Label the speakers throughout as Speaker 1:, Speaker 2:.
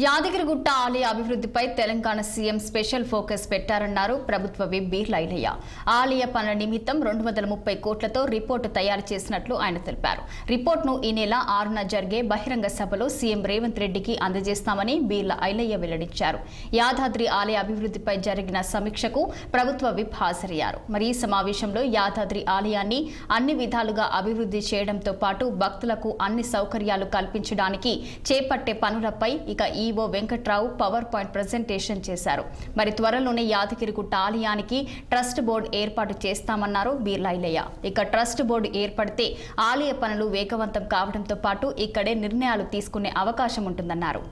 Speaker 1: యాదగిరిగుట్ట ఆలయ అభివృద్ధిపై Telangana CM special focus పెట్టారన్నారు ప్రభుత్వ విప్ లైలయ్య. ఆలయ పనుల నిమిత్తం రెండు వందల ముప్పై కోట్లతో రిపోర్టు తయారు చేసినట్లు ఆయన తెలిపారు. రిపోర్టును ఈ నెల ఆరున జరిగే బహిరంగ సభలో సీఎం రేవంత్ రెడ్డికి అందజేస్తామని బీర్ల ఐలయ్య వెల్లడించారు. యాదాద్రి ఆలయ అభివృద్ధిపై జరిగిన సమీక్షకు ప్రభుత్వ విప్ హాజరయ్యారు. మరి ఈ సమావేశంలో యాదాద్రి ఆలయాన్ని అన్ని విధాలుగా అభివృద్ధి చేయడంతో పాటు భక్తులకు అన్ని సౌకర్యాలు కల్పించడానికి చేపట్టే పనులపై ఇక EO Venkatrao power point presentation చేశారు. మరి త్వరలోనే యాదగిరిగుట్ట ఆలయానికి ట్రస్ట్ బోర్డు ఏర్పాటు చేస్తామన్నారు బీర్లాయిలయ్య ఇక ట్రస్ట్ బోర్డు ఏర్పడితే ఆలయ పనులు వేగవంతం కావడంతో పాటు ఇక్కడే నిర్ణయాలు తీసుకునే అవకాశం ఉంటుందన్నారు.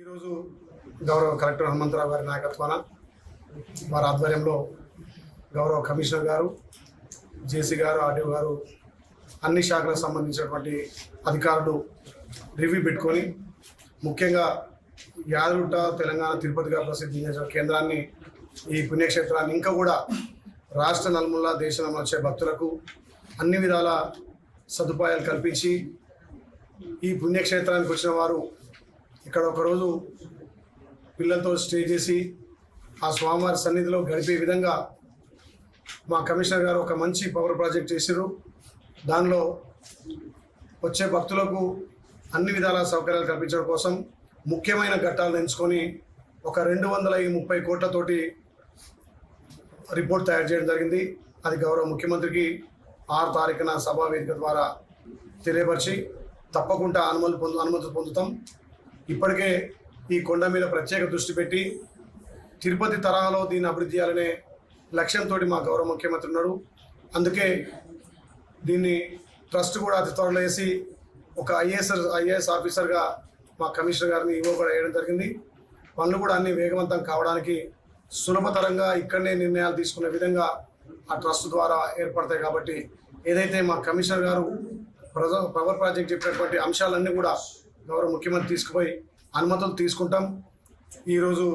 Speaker 2: ఈరోజు గౌరవ కలెక్టర్ హనుమంతరావు గారి నాయకత్వాన వారి ఆధ్వర్యంలో గౌరవ కమిషనర్ గారు జేసీ గారు ఆర్డీఓ గారు అన్ని శాఖలకు సంబంధించినటువంటి అధికారులు రివ్యూ పెట్టుకొని ముఖ్యంగా యాదగుట్ట తెలంగాణ తిరుపతిగా ప్రసిద్ధించిన కేంద్రాన్ని ఈ పుణ్యక్షేత్రాన్ని ఇంకా కూడా రాష్ట్ర నలుమూల దేశంలో వచ్చే భక్తులకు అన్ని విధాల సదుపాయాలు కల్పించి ఈ పుణ్యక్షేత్రానికి వచ్చిన వారు ఇక్కడ ఒకరోజు పిల్లలతో స్టే చేసి ఆ స్వామివారి సన్నిధిలో గడిపే విధంగా మా కమిషనర్ గారు ఒక మంచి పవర్ ప్రాజెక్ట్ చేశారు దానిలో వచ్చే భక్తులకు అన్ని విధాల సౌకర్యాలు కల్పించడం కోసం ముఖ్యమైన ఘట్టాలను ఎంచుకొని ఒక రెండు వందల ముప్పై కోట్లతోటి రిపోర్ట్ తయారు చేయడం జరిగింది. అది గౌరవ ముఖ్యమంత్రికి ఆరు తారీఖున సభా వేదిక ద్వారా తెలియపరిచి తప్పకుండా అనుమతి పొందు అనుమతి పొందుతాం. ఇప్పటికే ఈ కొండ మీద ప్రత్యేక దృష్టి పెట్టి తిరుపతి తరహాలో దీన్ని అభివృద్ధి చేయాలనే లక్ష్యంతో మా గౌరవ ముఖ్యమంత్రి ఉన్నాడు అందుకే దీన్ని ట్రస్ట్ కూడా అతి త్వరలో వేసి ఒక ఐఏఎస్ ఐఏఎస్ ఆఫీసర్గా మా కమిషనర్ గారిని ఇవ్వ కూడా వేయడం జరిగింది. పనులు కూడా అన్ని వేగవంతం కావడానికి సులభతరంగా ఇక్కడనే నిర్ణయాలు తీసుకునే విధంగా ఆ ట్రస్ట్ ద్వారా ఏర్పడతాయి కాబట్టి ఏదైతే మా కమిషనర్ గారు ప్రజ పవర్ ప్రాజెక్ట్ చెప్పినటువంటి అంశాలన్నీ కూడా గౌరవ ముఖ్యమంత్రి తీసుకుపోయి అనుమతులు తీసుకుంటాం. ఈరోజు